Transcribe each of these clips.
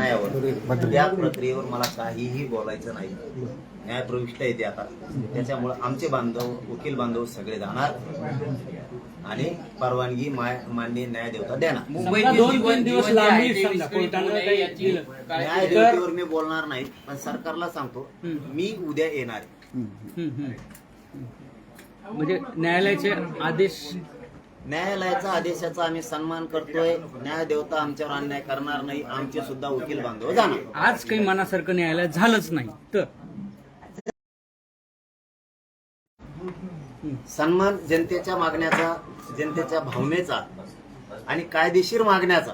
न्यायावर या प्रक्रियेवर मला काहीही बोलायचं नाही. न्याय प्रविष्ट येते आता. त्याच्यामुळे आमचे बांधव वकील बांधव सगळे जाणार. आणि परवानगी माय मान्य देणार. कोर्टानं काही दिलं. न्याय देवतेवर मी बोलणार नाही पण सरकारला सांगतो. मी उद्या येणार. म्हणजे न्यायालयाचे आदेश न्यायालयाचा आदेशाचा आम्ही सन्मान करतोय. न्यायदेवता आमच्यावर अन्याय करणार नाही. आमचे सुद्धा वकील बांधव जाणार. आज काही मनासारखं न्यायालयात झालंच नाही. तर? सन्मान जनतेच्या मागण्याचा जनतेच्या भावनेचा आणि कायदेशीर मागण्याचा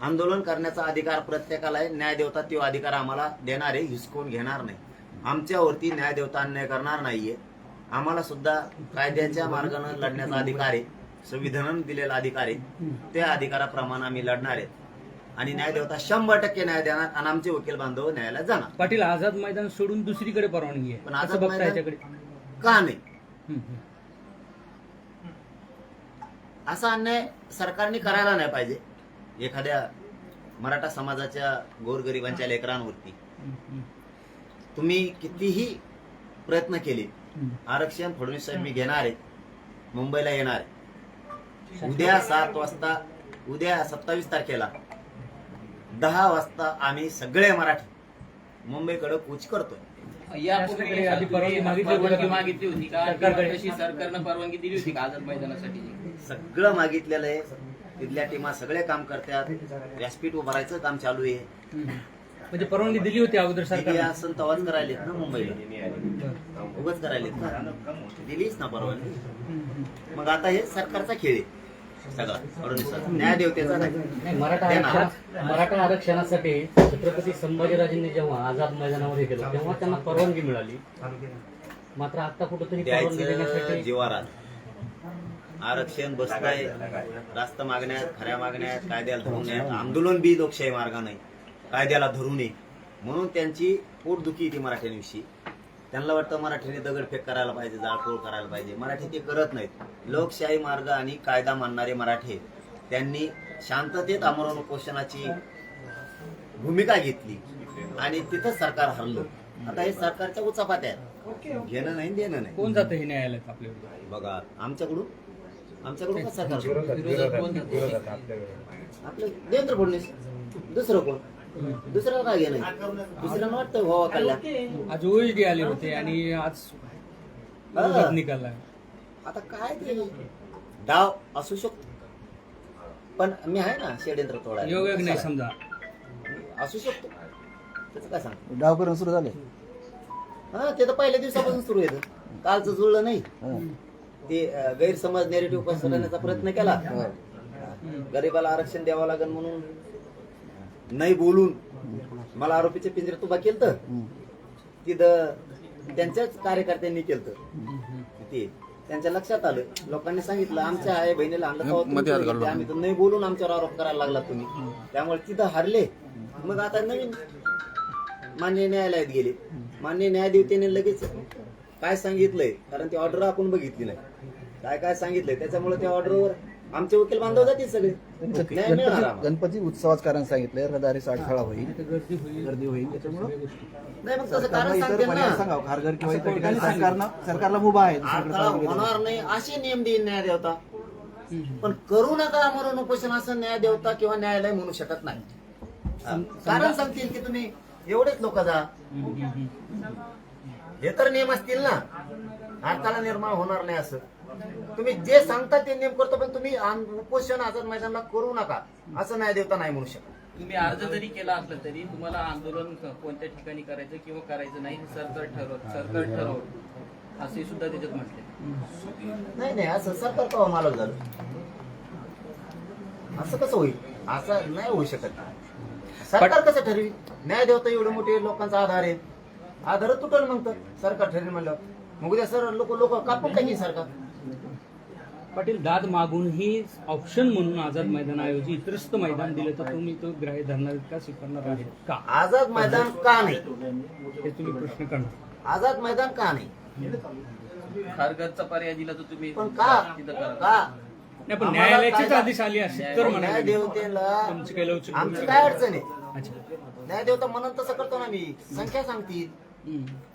आंदोलन करण्याचा अधिकार प्रत्येकाला आहे. न्यायदेवता तो अधिकार आम्हाला देणार आहे हिसकून घेणार नाही. आमच्यावरती न्यायदेवता अन्याय करणार नाहीये. आम्हाला सुद्धा कायद्याच्या मार्गाने लढण्याचा अधिकार आहे. संविधानानं दिलेला अधिकार आहे. त्या अधिकाराप्रमाणे आम्ही लढणार आहेत आणि न्यायदेवता शंभर टक्के न्याय देणार आणि आमचे वकील बांधव न्यायालयात जाणार. पाटील आझाद मैदान सोडून दुसरीकडे परवानगी पण आहे आझाद बघता मैदान- याच्याकडे? का नाही? हम्म, हम्म. असा अन्याय सरकारने करायला नाही पाहिजे. एखाद्या मराठा समाजाच्या गोरगरिबांच्या लेकरांवरती. हम्म, तुम्ही कितीही प्रयत्न केले. आरक्षण फडणवीस साहेब मी घेणार आहे. मुंबईला येणार आहे. उद्या सात वाजता उद्या सत्तावीस तारखेला दहा वाजता आम्ही सगळे मराठी मुंबईकडे कूच करतोय. शासनाकडे आधी परवानगी मागितली होती परवानगी का? मागितली होती का? सरकारकडे. तशी सरकारनं परवानगी दिली होती का आझाद मैदानासाठी? सगळं मागितलेलं आहे. तिथल्या टीमा सगळे काम करतात. व्यासपीठ उभारायचं काम चालू आहे. म्हणजे परवानगी दिली होती अगोदर दिली सरकार असं तवाच करायलेत ना मुंबईला. उगाच करायलेत ना. दिलीच ना परवानगी. मग आता हे सरकारचा खेळ आहे. सगळा. फडणवीस न्यायदेवतेचा नाही. नाही मराठा देणार. आरक्षण मराठा आरक्षणासाठी छत्रपती संभाजीराजेंनी जेव्हा आझाद मैदानामध्ये गेलं तेव्हा त्यांना परवानगी मिळाली. मात्र आता कुठेतरी परवानगी द्यायचं देण्यासाठी जीवारात. आरक्षण बसतंय. रास्त मागण्यात खऱ्या मागण्यात कायद्याला धरून आंदोलन बी लोकशाही मार्गाने कायद्याला धरू नये. म्हणून त्यांची पोटदुखी ती मराठ्यांविषयी त्यांना वाटतं मराठीने दगडफेक करायला पाहिजे जाळपोळ करायला पाहिजे. मराठी ते करत नाहीत. लोकशाही मार्ग आणि कायदा मानणारे मराठे त्यांनी शांततेत आमरण उपोषणाची भूमिका घेतली आणि तिथं सरकार हरलं. आता हे सरकारच्या उचापात्या आहेत. घेणं नाही देणं नाही. कोण जातं हे न्यायालयात बघा आमच्याकडून? आमच्याकडून का सरकार आपलं देवेंद्र फडणवीस. दुसरं कोण? दुसरं काय घेणं दुसऱ्यांना वाटतं व्हावा कल्याण आज ओएसडी आले होते आणि आज विरोधात निकाल आहे. आता काय ते? डाव असू शकतो. पण मी आहे ना षडयंत्र तोडायला. योग नाही समजा? असू शकतो. त्याचं काय सांग? डाव करून सुरू झाले. हा ते तर पहिल्या दिवसापासून सुरू येतं कालचं जुळलं नाही. ते अं, गैरसमज नेरेटिव्ह पसरवण्याचा प्रयत्न केला. गरीबाला आरक्षण द्यावं लागेल म्हणून. नाही बोलून मला आरोपीच्या पिंजऱ्यात उभा केलं तर तिथं त्यांच्याच कार्यकर्त्यांनी केलं ते त्यांच्या लक्षात आलं. लोकांनी सांगितलं आमच्या आई बहिणीला आणलं आम्ही तर नाही बोलून आमच्यावर आरोप करायला लागला तुम्ही. त्यामुळे तिथं हारले. मग आता नवीन मान्य न्यायालयात गेले. मान्य न्यायदेवतेने लगेच काय सांगितलंय? कारण ती ऑर्डर आपण बघितली नाही. काय काय सांगितलंय? त्याच्यामुळे त्या ऑर्डरवर आमचे वकील बांधव जातील सगळे. न्याय मिळणार गणपती आम्हाला. गणपती उत्सवाच कारण सांगितलंय रहदारी साठखाळा होईल गर्दी होईल. गर्दी होईल त्याच्यामुळे नाही मग तसं सरकारनं कारण इतर सांगते पर्याय ना सांगावं खारघर किंवा इतर ठिकाणी सरकारनं सरकारला मुभा आहे दुसरीकडे होणार नाही असे नियम देईल न्यायदेवता. पण करू नका मरण उपोषण असं न्यायदेवता किंवा न्यायालय म्हणू शकत नाही. कारण सांगतील की तुम्ही एवढेच लोक जा. हे तर नियम असतील ना. अडथळा निर्माण होणार नाही असं. तुम्ही जे सांगता ते नियम करतो पण तुम्ही उपोषण आझाद मैदानाला करू नका. असं न्यायदेवता नाही म्हणू शकत. तुम्ही अर्ज जरी केला असला तरी तुम्हाला आंदोलन कोणत्या ठिकाणी करायचं किंवा करायचं नाही सरकार ठरव सरकार ठरव असे सुद्धा त्याच्यात म्हटले. नाही नाही असं सरकार कवा मालक झालं? असं कसं होईल? असं नाही होऊ शकत. सरकार कसं ठरवी? न्यायदेवता एवढे मोठे लोकांचा आधार आहे. आधार तुटल मग तर. सरकार ठरवी म्हणलं मग उद्या सर लोक लोक कापून टाकी सरकार? पाटील दाद मागूनही ऑप्शन म्हणून आझाद मैदानाऐवजी इतरस्त मैदान दिलं तर तुम्ही तो ग्राह्य धरणार का स्वीकारणार आहेत का? आझाद मैदान का नाही? हे तुम्ही प्रश्न करणार आझाद मैदान का नाही? खारघरचा पर्याय दिला तर तुम्ही पण का? तिथं करा. का? नाही पण आम्हाला न्यायालयाचीच कायदा- आदेश आली असेल तर म्हणा न्यायदेवतेला तुमची काही लवचिक आमची काय अडचण आहे? अच्छा. न्यायदेवता म्हणून तसं करतो ना मी. संख्या सांगतील. हम्म.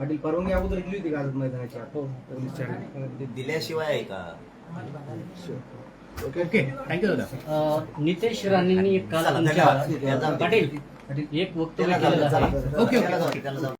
पाटील परवानगी अगोदर दिली होती का आझाद मैदानाच्या हो पोलीस दिल्याशिवाय आहे का ओके थँक्यू दादा नितेश राणेंनी काल चला, तुमच्या धन्यवाद. पाटील एक वक्तव्य त्याला जाऊ आहे. त्याला जाऊ त्याला जाऊ दे.